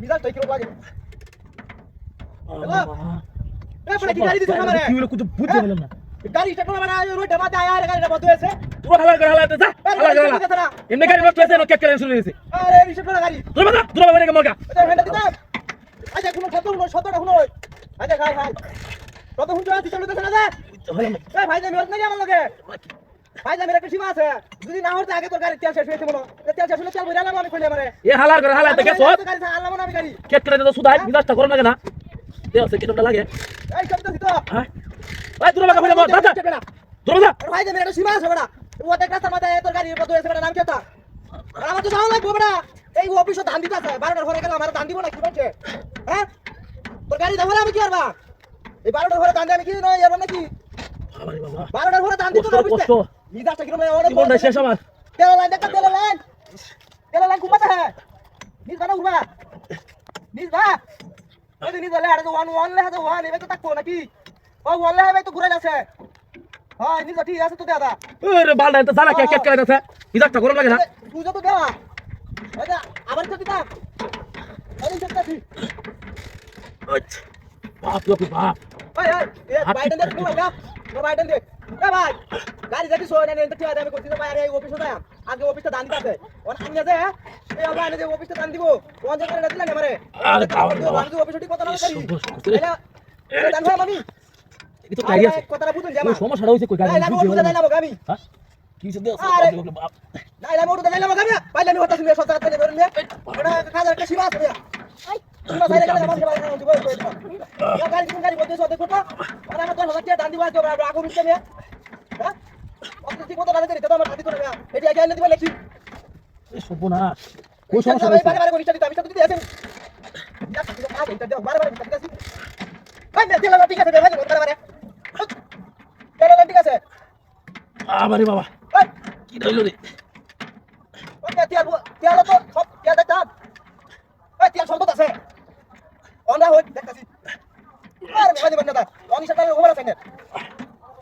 মিজাল তো কিলো লাগে এ পরে কি গাড়ি দিছ আমারে কি হলো কিছু বুঝতে পারলাম না। গাড়ি স্টার্ট করে আমারে রোডে মাথা আয়া গাড়িটা বন্ধ হয়েছে। তোরা হালা করে হালা যা হালা করে হালা এমনি গাড়ি নষ্ট হয়েছে নকে কেন শুরু হয়েছে। আরে রিসেপ্ট করে গাড়ি। তোরা বাবা তোরা বাবা রেখে মরগা। আচ্ছা হেন্ডা আচ্ছা কোনো শব্দ শুনো শব্দটা শুনো আচ্ছা খাই খাই। কত শুনছো আছি চলতে না যা? এই ভাই জামি নাকি আমার লগে ভাই জামির একটা সীমা আছে যদি না হতে আগে তোর গাড়ি তেল শেষ হয়েছে মনে তেল শেষ হলে বইরা আমি এ হালা করে হালা সব গাড়ি আল্লাহ মনে আমি গাড়ি। কেট করে সুদাই গরম লাগে না। দে আছে কেটটা লাগে। এই শব্দ দিত। হ্যাঁ? ভাই তোরা বাবা ফেলে মর দাদা তোরা বাবা ভাই জামির একটা সীমা আছে বড়া ও দেখ রাস্তার মাথায় তোর গাড়ি বন্ধ হয়েছে বড়া নাম কেতা আর আমার তো যাওয়া লাগবে বড়া এই অফিসে ধান দিতে আছে বারোটার ঘরে গেলে আমার ধান দিব না কি বলছে? হ্যাঁ? তোর গাড়ি দেবো আমি কি করবা এই বারোটার ঘরে ধান দিয়ে আমি কি নয় এরকম নাকি? বাবা। বারোটার ঘরে ধান দিত কষ্ট। মিজাজটা কিরম অনেক জীবনটা শেষ আমার। তেল লাইন দেখা তেল লাইন। তেল লাইন ঘুমাতে হ্যাঁ। নিজ বানা ঘুমা। নিজ বা ওই নিজ হলে আরে ওয়ান ওয়ান লেখা তো ওয়ান এবার তো তাকবো নাকি? ও ওয়ান লেখা ভাই তো ঘুরে যাচ্ছে হ্যাঁ নিজ ঠিক আছে তো দাদা ওরে বালটা তো জানা কে কেট করে আছে মিজাজটা গরম লাগে না তুই তো দেওয়া এটা আবার তো দিতাম আরে চেষ্টা ঠিক আচ্ছা, বাপ লোক বাপ ওই ওই এ বাইডেন দেখ তুমি না নো বাইডেন দেখ এ ভাই গাড়ি যাটি সো না এন্ড ঠিক আছে আমি করছি ভাই আরে অফিসে যাই আগে অফিসে দান দিতে ওন আনি যে এই আমরা আনি যে অফিসে দান দিব কোন জায়গায় না দিলা আমারে আরে বাবা বাবা আমি অফিসে ঠিক কথা না করি সবুজ, সবুজ। এলা এ দান ভাই আমি এই তো গাড়ি আছে কথাটা বুঝুন জামা সমস্যাটা হইছে কই গাড়ি আমি হ্যাঁ কি দেও আমি ভাই আমি হতা তুমি সত্য কথা বলেন নে ওটা কাজ একটা সীমা আছে সীমা সাইরে গেলে আমার সীমা দিব ইয়া গাড়ি তুমি গাড়ি বলতে সত্য কথা আর আমার 10000 টাকা দান দিব আজকে আগে মিটতে নে হ্যাঁ অত ঠিক মতো লাগে তো আমার হাতি করে না এটি আগে এনে দিবা লেখি এই সর্বনাশ কোন সমস্যা বারে হইছে বারে করে দিতে আমি তো দিতে আছেন বারে বারে দিতে আছি ভাই না দিলা ঠিক আছে ভাই বারে বারে ঠিক আছে। আবারে বাবা। কি হইল রে? ওই তিয়াল তিয়াল তো সব তিয়াল দেখতাম ওই তিয়াল সম্পদ আছে। অনরা হই দেখতাছি। আর মেবানি বান্না দা অনি সাথে ওভার আছে না।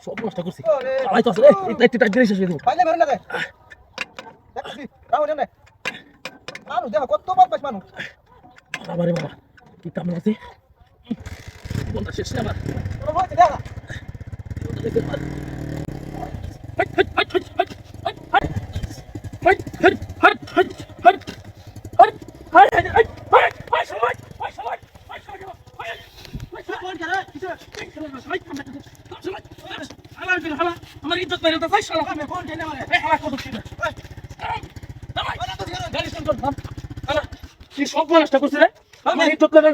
সব নষ্ট করছি। আলাই তো আছে। রে একটু টাইট দিয়ে শেষ হয়ে দেবো ভাই মেরন না দে দেখতাছি। রাও না মানুষ দেখো কত বদমাশ মানুষ। আবারে বাবা কি কাম আছে? শেষ না দেখা। আমার ইজ্জত মেরে তো তাই শালা আমি কোন টেনে মারে এই হালা কত ছিল কি সব নষ্ট করছিস রে আমার ইজ্জত মেরে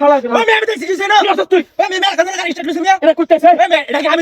হালা আমি আমি না তুই? আমি মেরে খানা গাড়ি স্টার্ট করছি। এটা করতেছে? আমি